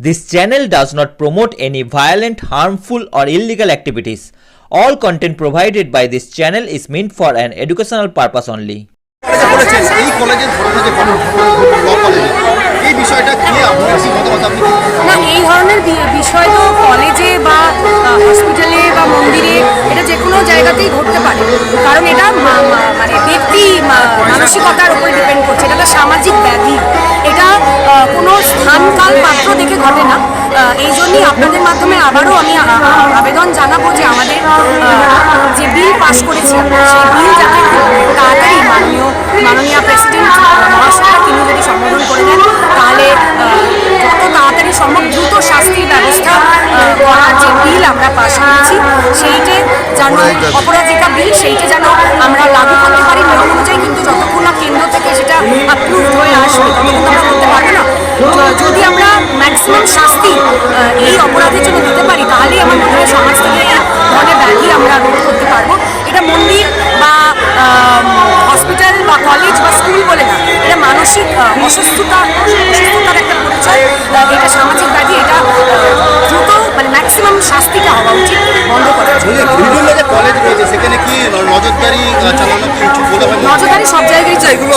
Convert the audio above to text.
This channel does not promote any violent, harmful, or illegal activities. All content provided by this channel is meant for an educational purpose only. না এই ধরনের বিষয় তো কলেজে বা হসপিটালে বা মন্দিরে এটা যে কোনো জায়গাতেই ঘটতে পারে কারণ এটা মানে ব্যক্তি মানসিকতার উপরে ডিপেন্ড করছে এটা তো সামাজিক ব্যাধি কোনো স্থান কাল পাত্র দেখে ঘটে না। এই জন্যই আপনাদের মাধ্যমে আবারও আমি আবেদন জানাব যে আমাদের যে বিল পাশ করেছি সেই বিল যাতে তাড়াতাড়ি মাননীয় মাননীয় প্রেসিডেন্ট মহাশয় তিনি যদি সম্বোধন করে দেন তাহলে যত তাড়াতাড়ি সম্ভব দ্রুত শাস্তির ব্যবস্থা করার যে বিল আমরা পাশ করেছি সেইটে যেন অপরাধিকা বিল। সেইটা যেন আমরা লাগু করতে যদি আমরা ম্যাক্সিমাম শাস্তি এই অপরাধের জন্য দিতে পারি তাহলেই আমার মনে হয় সমাজ থেকে এই ধরনের ব্যাধি আমরা রোধ করতে পারব। এটা মন্দির বা হসপিটাল বা কলেজ বা স্কুল বলে না এটা মানসিক অসুস্থতা অসুস্থতার একটা পরিচয়। এটা সামাজিক ব্যাধি এটা দ্রুত মানে ম্যাক্সিমাম শাস্তিটা হওয়া উচিত বন্ধ করা কলেজ রয়েছে সেখানে কি নজরদারি আহ, চালানো কি উচিত নজরদারি সব জায়গায় এগুলো